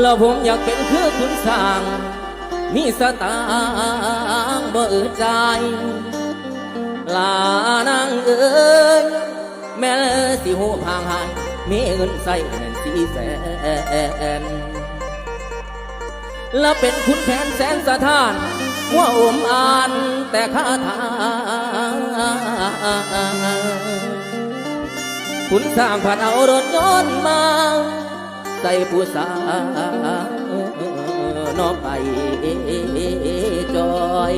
แล้วผมอยากเป็นคือคุณสร้าง มีสตางค์บ่อืดใจลานางเอ้ยแม่สิหูพางหายมีเงินใส่แม่นสี่แสนแล้วเป็นคุณแผนแสนสะท้านว่าอมอ่านแต่คาถาคุณสร้างผัดเอารถยนต์มา ใส่ผู้สาน้องไปจอย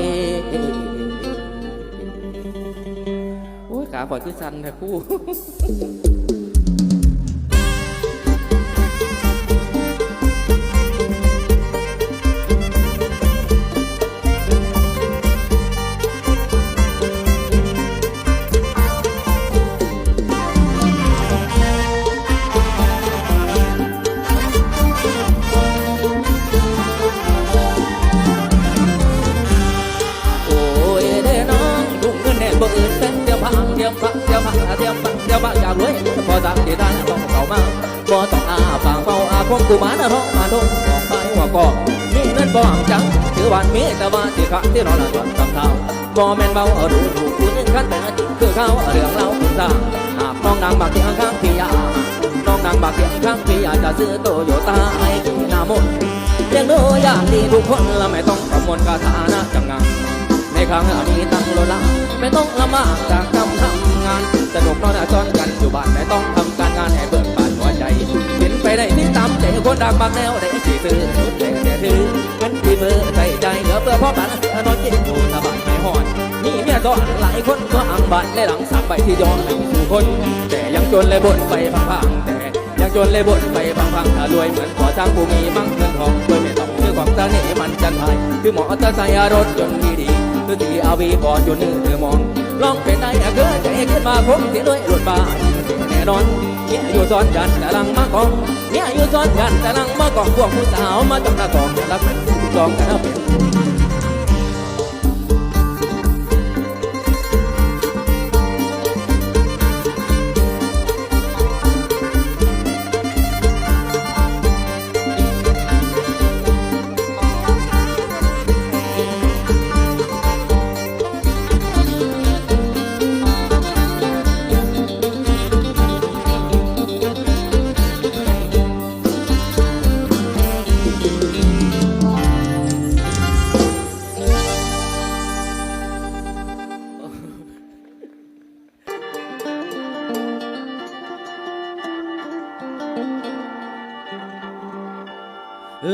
โอ้ยขาปล่อยคือสันแท้คู่ คงกูมานะร้องมาดงบอกไปว่าก็มีเงินบ่หำจังถือวันมีแต่ว่าที่ข้าที่นอนละจนตำเท้าบ่แม่นเบาอาดูถูกกูนึงคันแต่จริงคือเขาเรื่องเราคุณสร้าหากน้องนางบักเียงข้างพี่ยาน้องนางบักเียงข้างพี่ยาจะซื้อโตโยต้าให้กินหน้ามนเลี้ยงดูอย่างดีทุกคนและไม่ต้องประมวลคาถานะจังงังในครั้งนี้ตั้งโลละไม่ต้องละมากจากทำทำงานสนุกนอนจอนกันอยู่บ้านไม่ต้องทำการงานให้เบิกบานหัวใจ ไปได้ที่ตามใจคนดังบางแนวได้ที่ซื้อสุดแต่แต่ถือเงินที่มือใส่ใจเหลือเพื่อพ่อบ้านนอนเจ็บอยู่สบายไม่หอนนี่เมียซ้อนหลายคนก็อังบ้านในหลังสักใบที่ยอนให้สู่คน แต่ยังจนเลยบ่นไปพังๆแต่ยังจนเลยบ่นไปพังๆถ้ารวยเหมือนขอทางผู้มีมั่งเงินทองรวยไม่ต้องซื้อของตาเหน่มันจันทายคือหมอตาใส่รถยนต์ดีๆคือที่เอาวีบอดอยู่นี่เธอมองลองเป็นได้เกิดใจขึ้นมาผมเสียด้วยรถบ้า นอนเนี่ยอยู่ซ้อนกันแต่ลังมากองเนี่ยอยู่ซ้อนกันแต่ลังมากองพวกผู้สาวมาจับหน้ากองแต่ละเป็นจองกันเอาเป็น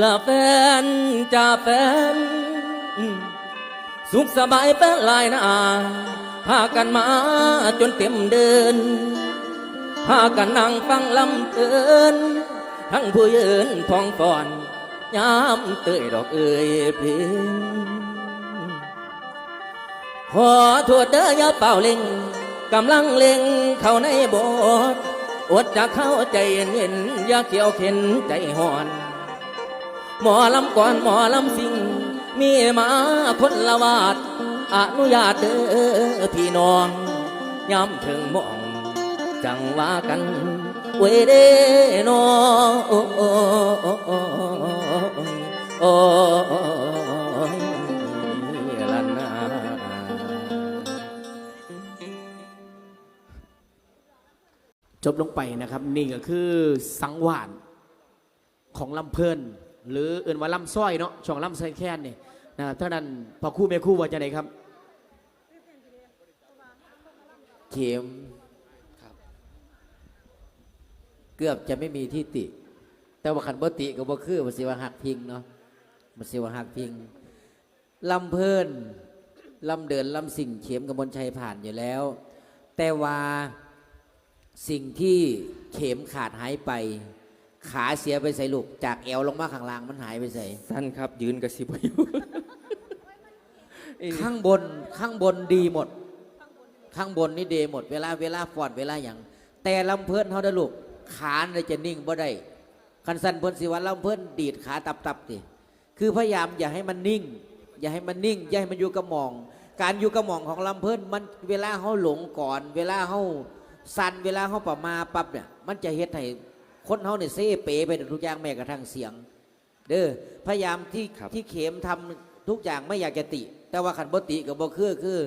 ละแฟนจ่าแฟน สุขสบายเป็นลายหนาพากันมาจนเต็มเดินพากันนั่งฟังลำเตือนทั้งผู้ยืนทองฟอนยามเตยดอกเอ่ยเพลงขอโทษเด้อย่าเป่าเล็งกำลังเล็งเข้าในโบสถ์อดจะเข้าใจเย็นอย่าเกี่ยวเข็นใจห่อน หมอลำก่อนหมอลำสิง มีมาคนละวาดอนุญาตเด้อพี่น้องย้ำถึงหมองจังว่ากันเวเดนอโอ้โอ้โอ้โอ้โอ้ยลันนาจบลงไปนะครับ นี่ก็คือสังวานของลำเพลิน หรือเอื่นว่าลำสร้อยเนาะช่องลำไส้แค้นเนี่ยนะครับเท่านั้นพอคู่แม่คู่ว่าจะไหนครับ เข็มครับ เกือบจะไม่มีที่ติ แต่ว่าขันบ่ติก็บ่คือมันสิว่าหักพิงเนาะมันสิว่าหักพิงลำเพลินลำเดินลำสิ่งเข็มกับมนชัยผ่านอยู่แล้ว แต่ว่าสิ่งที่เข็มขาดหายไป ขาเสียไปใส่ลูก จากแอวลงมาข้างล่างมันหายไปใส่ สั้นครับ ยืนกระสิบอยู่ข้างบนข้างบนดีหมด ข้างบนนี่ดีหมด เวลาเวลาฟอดเวลาอย่าง แต่ลำเพิ่นเขาได้อลูก ขาเลยจะนิ่งบ่ได้คันสันเพิ่นสิว่าลำเพิ่นดีดขาตับตับติคือพยายามอย่าให้มันนิ่ง อย่าให้มันนิ่ง อย่าให้มันอยู่กับหมอง การอยู่กับหมองของลำเพิ่นมันเวลาเขาหลงก่อน เวลาเขาสันเวลาเขาประมาปั๊บเนี่ยมันจะเฮ็ดให้ คนเขาเนี่ยเซ่เป๋ไปทุกอย่างแม้กระทั่งเสียง เด้อพยายามที่ครับ ที่เข็มทำทุกอย่างไม่อยากจะติ แต่ว่าขันบติกับบ่คือคือ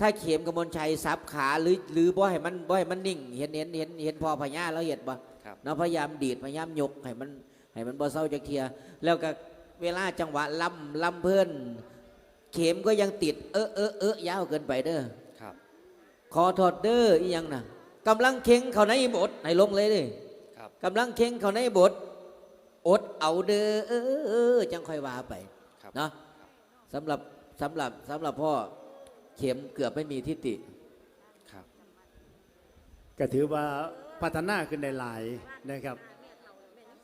ถ้าเข็มกมลชัยซับขาหรือหรือบ่ให้มันบ่ให้มันนิ่ง เห็นเห็นเห็นเห็นพอพญาแล้วเห็นบ่ครับ เนาะพยายามดีดพยายามยกให้มันให้มันบ่เศร้าจักเทียแล้วก็เวลาจังหวะลำลำเพิ่นเข็มก็ยังติด เออเออเออยาวเกินไปเด้อ ครับขอโทษเด้ออีหยังน่ะกำลังเข่งเขาในบทให้ลงเลยเดิครับ กำลังเข่งเขาในบท อดเอาเด้อเออเออจังค่อยว่าไปครับเนาะสำหรับสำหรับสำหรับพ่อเข็มเกือบไม่มีทิฏฐิครับก็ถือว่าพัฒนาขึ้นได้หลายนะครับ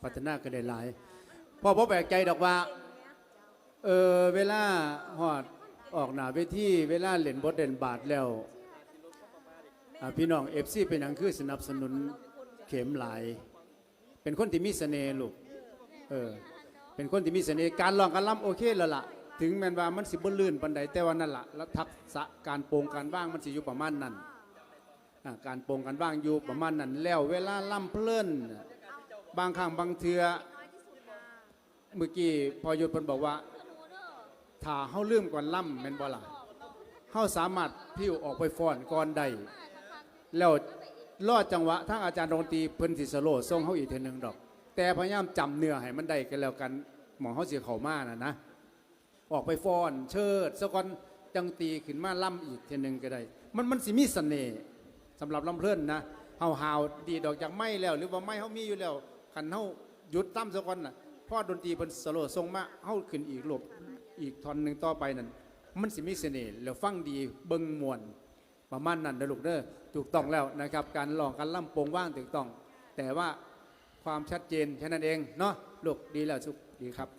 พัฒนาขึ้นได้หลายพ่อพ่อแปลกใจดอกว่าเออเวลาหอดออกหน้าเวทีเวลาเล่นบทเด่นบาทแล้วอ่าพี่น้องเอฟซีเป็นหนังคือสนับสนุนเข็มหลาย เป็นคนที่มีเสน่ห์ลูกเออเป็นคนที่มีเสน่ห์การร้องการล่ำโอเคแล้วล่ะ ถึงแม้ว่ามันสิบลื่นปันใดแต่ว่านั่นล่ะแล้วทักษะการโปรงการว่างมันสิอยู่ประมาณนั้นการโปรงกันว่างอยู่ประมาณนั้น แล้วเวลาล่ำเพลินบางครั้งบางเทือเมื่อกี้พอหยุดพนบอกว่าถ้าเฮาลืมก่อนล่ำแม่นบ่ล่ะเฮาสามารถพิ้วออกไปฟ้อนก่อนได้แล้ว รอดจังหวะทางอาจารย์ดนตรีเพิ่นสิสโลว์ส่งเฮาอีกเทอหนึงดอก แต่พยายามจำเนื้อให้มันได้กันแล้วกันหมองเฮาเสิเข้ามาน่ะนะ ออกไปฟ้อนเชิดสะกอนจังตีขึ้นมาล่ำอีกเทีหนึงก็ได้ มันมันสิมีเสน่ห์สำหรับลำเพลินนะเฮาหาวดีดอกจากไม้แล้ว หรือว่าไม้เฮามีอยู่แล้วคันเฮาหยุดตั้มสะกอนน่ะพ่อดนตรีเพิ่นสโลว์ส่งมาเฮาขึ้นอีกหลบอีกท่อนหนึ่งต่อไปนั่นมันสิมีเสน่ห์แล้วฟังดีเบิ่งมวน ประมาณนั้นนะลูกเด้อถูกต้องแล้วนะครับ การลองการล่ำโปงว่างถูกต้อง แต่ว่าความชัดเจนแค่นั้นเองเนาะลูกดีแล้วสุขดีครับ